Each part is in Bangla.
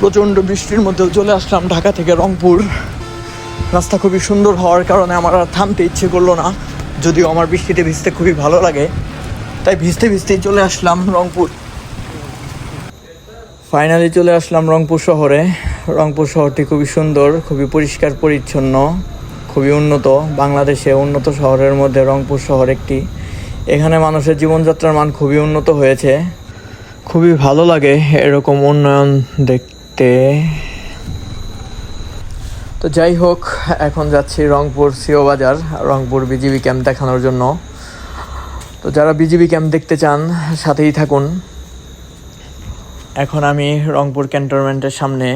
প্রচণ্ড বৃষ্টির মধ্যেও চলে আসলাম ঢাকা থেকে রংপুর। রাস্তা খুবই সুন্দর হওয়ার কারণে আমার আর থামতে ইচ্ছে করল না, যদিও আমার বৃষ্টিতে ভিজতে খুবই ভালো লাগে। তাই ভিজতে ভিজতেই চলে আসলাম রংপুর। ফাইনালি চলে আসলাম রংপুর শহরে। রংপুর শহরটি খুবই সুন্দর, খুবই পরিষ্কার, পরিচ্ছন্ন, খুবই উন্নত। বাংলাদেশে উন্নত শহরের মধ্যে রংপুর শহর একটি। এখানে মানুষের জীবনযাত্রার মান খুবই উন্নত হয়েছে। খুবই ভালো লাগে এরকম উন্নয়ন দেখতে। তো। যাই হোক, এখন যাচ্ছি রংপুর সিও বাজার, রংপুর বিজিবি ক্যাম্প দেখানোর জন্য। তো যারা বিজিবি ক্যাম্প দেখতে চান, সাথেই থাকুন। এখন আমি রংপুর ক্যান্টনমেন্টের সামনে।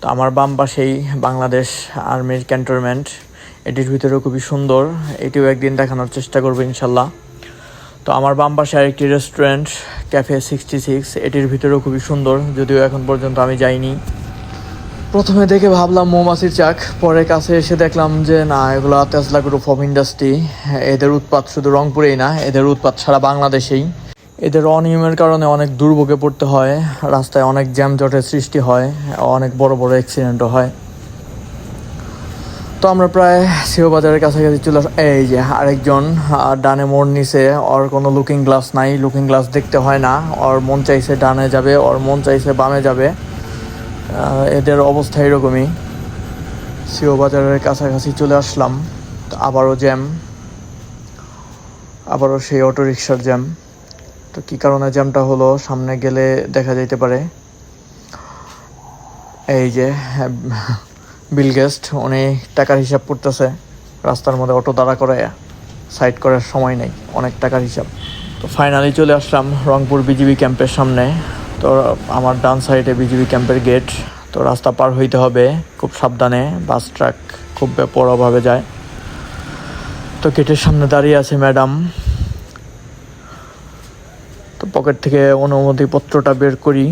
তো আমার বাম পাশেই বাংলাদেশ আর্মির ক্যান্টনমেন্ট। এটির ভিতরে খুবই সুন্দর, এটিও একদিন দেখানোর চেষ্টা করব ইনশাল্লাহ। তো আমার বাম পাশে আরেকটি রেস্টুরেন্ট ক্যাফে সিক্সটি সিক্স এটির ভিতরেও খুবই সুন্দর, যদিও এখন পর্যন্ত আমি যাইনি। প্রথমে দেখে ভাবলাম মৌমাছির চাক, পরে কাছে এসে দেখলাম যে, না, এগুলো তেসলা গ্রুপ অফ ইন্ডাস্ট্রি এদের উৎপাত শুধু রংপুরেই না, এদের উৎপাত সারা বাংলাদেশেই। এদের অনিয়মের কারণে অনেক দুর্ভোগে পড়তে হয়, রাস্তায় অনেক জ্যামজটের সৃষ্টি হয়, অনেক বড় বড় অ্যাক্সিডেন্টও হয়। তো আমরা প্রায় সিও বাজারের কাছাকাছি চলে এই যে আরেকজন ডানে মোড় নিচে, ওর কোনো লুকিং গ্লাস নাই লুকিং গ্লাস দেখতে হয় না। ওর মন চাইছে ডানে যাবে, ওর মন চাইছে বামে যাবে। এদের অবস্থা এরকমই। সিও বাজারের কাছাকাছি চলে আসলাম আবারও জ্যাম। আবারও সেই অটো রিক্সার জ্যাম। তো কী কারণে জ্যামটা হলো, সামনে গেলে দেখা যাইতে পারে। এই যে বিল গেস্ট উনি টাকার হিসাব করতেছে। রাস্তার মধ্যে অটো দাঁড়া করে সাইড করার সময় নেই, অনেক টাকার হিসাব। তো ফাইনালি চলে আসলাম রংপুর বিজিবি ক্যাম্পের সামনে। তো আমার ডান সাইডে বিজিবি ক্যাম্পের গেট তো রাস্তা পার হইতে হবে খুব সাবধানে বাস ট্রাক খুব বড়োভাবে যায়। তো গেটের সামনে দাঁড়িয়ে আছে ম্যাডাম তো পকেট থেকে অনুমতিপত্রটা বের করি।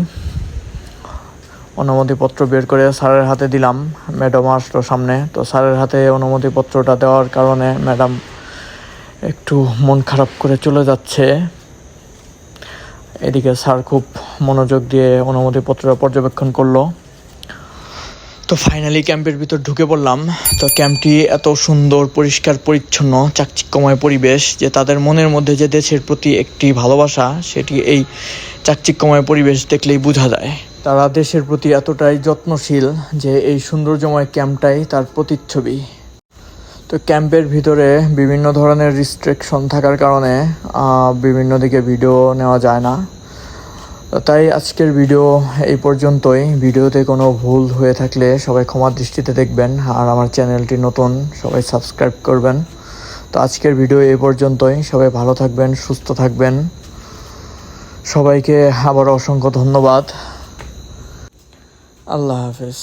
অনুমতিপত্র বের করে স্যারের হাতে দিলাম। ম্যাডাম আসলো সামনে। তো স্যারের হাতে অনুমতিপত্রটা দেওয়ার কারণে ম্যাডাম একটু মন খারাপ করে চলে যাচ্ছে। এদিকে স্যার খুব মনোযোগ দিয়ে অনুমতিপত্র পর্যবেক্ষণ করল। তো ফাইনালি ক্যাম্পের ভিতর ঢুকে পড়লাম। তো ক্যাম্পটি এত সুন্দর, পরিষ্কার, পরিচ্ছন্ন, চাকচিক্যময় পরিবেশ যে তাদের মনের মধ্যে যে দেশের প্রতি একটি ভালোবাসা, সেটি এই চাকচিক্যময় পরিবেশ দেখলেই বোঝা যায়। তারা দেশের প্রতি এতটাই যত্নশীল যে এই সৌন্দর্যময় ক্যাম্পটাই তার প্রতিচ্ছবি। তো ক্যাম্পের ভিতরে বিভিন্ন ধরনের রিস্ট্রিকশন থাকার কারণে বিভিন্ন দিকে ভিডিও নেওয়া যায় না। তাই আজকের ভিডিও এই পর্যন্তই। ভিডিওতে কোনো ভুল হয়ে থাকলে সবাই ক্ষমার দৃষ্টিতে দেখবেন আর আমার চ্যানেলটি নতুন, সবাই সাবস্ক্রাইব করবেন। তো আজকের ভিডিও এই পর্যন্তই। সবাই ভালো থাকবেন, সুস্থ থাকবেন। সবাইকে আবার অসংখ্য ধন্যবাদ। আল্লাহ হাফেজ